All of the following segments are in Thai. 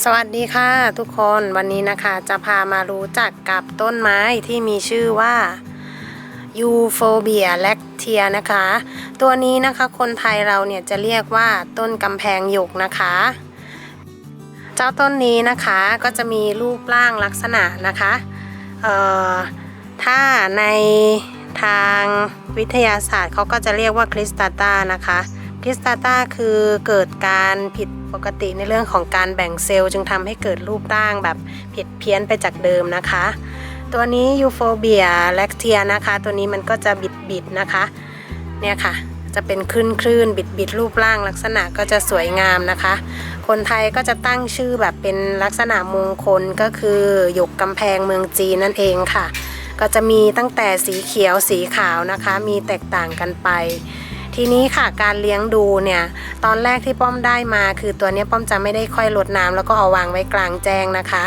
สวัสดีค่ะทุกคนวันนี้นะคะจะพามารู้จักกับต้นไม้ที่มีชื่อว่ายูโฟเบียแลคเทียนะคะ ตัวนี้นะคะคนไทยเราเนี่ยจะเรียกว่าต้นกำแพงหยกนะคะ เจ้าต้นนี้นะคะก็จะมีรูปร่างลักษณะนะคะเอ่อถ้าในทางวิทยาศาสตร์เขาก็จะเรียกว่าคริสตัลตานะคะคริสตัลตาคือเกิดการผิด ปกติในเรื่องของการแบ่งเซลล์จึงทำให้เกิดรูปร่างแบบผิดเพี้ยนไปจากเดิมนะคะ ตัวนี้ยูโฟเบียแลคเทียนะคะ ตัวนี้มันก็จะบิดบิดนะคะ เนี่ยค่ะ จะเป็นคลื่นคลื่นบิดบิดรูปร่างลักษณะก็จะสวยงามนะคะ คนไทยก็จะตั้งชื่อแบบเป็นลักษณะมงคลก็คือหยกกำแพงเมืองจีนนั่นเองค่ะ ก็จะมีตั้งแต่สีเขียวสีขาวนะคะ มีแตกต่างกันไป ทีนี้ค่ะการเลี้ยงดูเนี่ยตอนแรกที่ป้อมได้มา คือตัวนี้ป้อมจะไม่ได้ค่อยรดน้ำแล้วก็เอาวางไว้กลางแจ้งนะคะ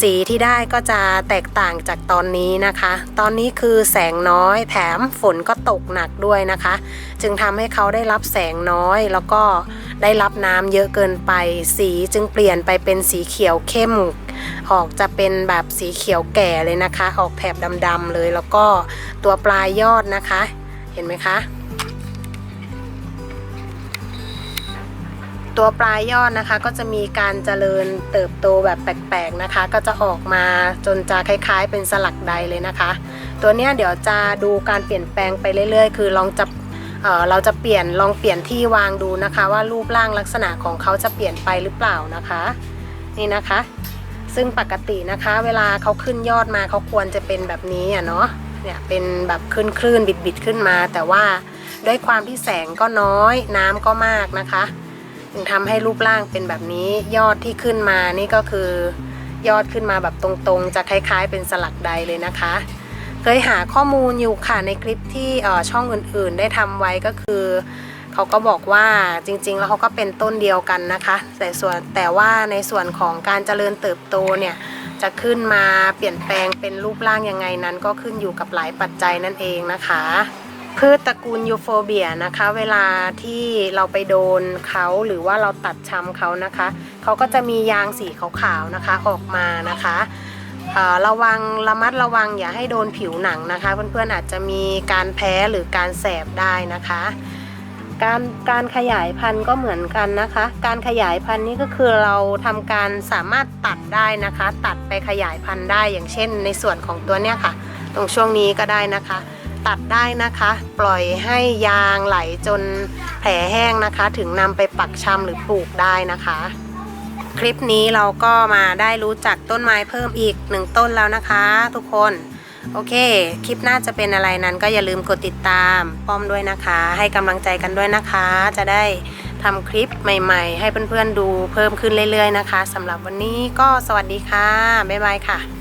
สีที่ได้ก็จะแตกต่างจากตอนนี้นะคะ ตอนนี้คือแสงน้อยแถมฝนก็ตกหนักด้วยนะคะ จึงทำให้เขาได้รับแสงน้อยแล้วก็ได้รับน้ำเยอะเกินไป สีจึงเปลี่ยนไปเป็นสีเขียวเข้มออกจะเป็นแบบสีเขียวแก่เลยนะคะ ออกแถบดำๆเลยแล้วก็ตัวปลายยอดนะคะ เห็นไหมคะ ตัวปลายยอดนะคะก็จะมีการเจริญเติบโตแบบแปลกๆนะคะ ก็จะออกมาจนจะคล้ายๆ เป็นสลักใดเลยนะคะ ตัวเนี้ยเดี๋ยวจะดูการเปลี่ยนแปลงไปเรื่อยๆ คือลองจะเเราจะเปลี่ยนลองเปลี่ยนที่วางดูนะคะ ว่ารูปร่างลักษณะของเขาจะเปลี่ยนไปหรือเปล่านะคะ นี่นะคะ ซึ่งปกตินะคะ เวลาเขาขึ้นยอดมาเขาควรจะเป็นแบบนี้อะเนาะเนี่ยเป็นแบบขึ้นคลื่นบิดบิดๆขึ้นมา แต่ว่าด้วยความที่แสงก็น้อย น้ำก็มากนะคะ ทำให้รูปร่างเป็นแบบนี้ยอดที่ขึ้นมานี่ก็คือยอดขึ้นมาแบบตรงๆ จะคล้ายๆ เป็นสลักใดเลยนะคะ เคยหาข้อมูลอยู่ค่ะในคลิปที่ช่องอื่นๆ ได้ทำไว้ก็คือเขาก็บอกว่าจริงๆ แล้วเขาก็เป็นต้นเดียวกันนะคะ แต่ส่วนแต่ว่าในส่วนของการเจริญเติบโตเนี่ย จะขึ้นมาเปลี่ยนแปลงเป็นรูปร่างยังไงนั้น ก็ขึ้นอยู่กับหลายปัจจัยนั่นเองนะคะ พืชตระกูลยูโฟเบียนะคะ เวลาที่เราไปโดนเขาหรือว่าเราตัดช้ำเขานะคะ เขาก็จะมียางสีขาวๆนะคะออกมานะคะระวังระมัดระวังอย่าให้โดนผิวหนังนะคะ เพื่อนๆอาจจะมีการแพ้หรือการแสบได้นะคะ การการขยายพันธุ์ก็เหมือนกันนะคะ การขยายพันธุ์นี่ก็คือเราทำการสามารถตัดได้นะคะ ตัดไปขยายพันธุ์ได้อย่างเช่น ในส่วนของตัวเนี้ยค่ะ ตรงช่วงนี้ก็ได้นะคะ ตัดได้นะคะ ปล่อยให้ยางไหลจนแผลแห้งนะคะ ถึงนำไปปักชำหรือปลูกได้นะคะ คลิปนี้เราก็มาได้รู้จักต้นไม้เพิ่มอีกหนึ่งต้นแล้วนะคะ ทุกคนโอเค คลิปหน้าจะเป็นอะไรนั้นก็อย่าลืมกดติดตาม ป้อมด้วยนะคะ ให้กำลังใจกันด้วยนะคะ จะได้ทำคลิปใหม่ๆ ให้เพื่อนๆดูเพิ่มขึ้นเรื่อยๆนะคะสำหรับวันนี้ก็สวัสดีค่ะ บ๊ายบายค่ะ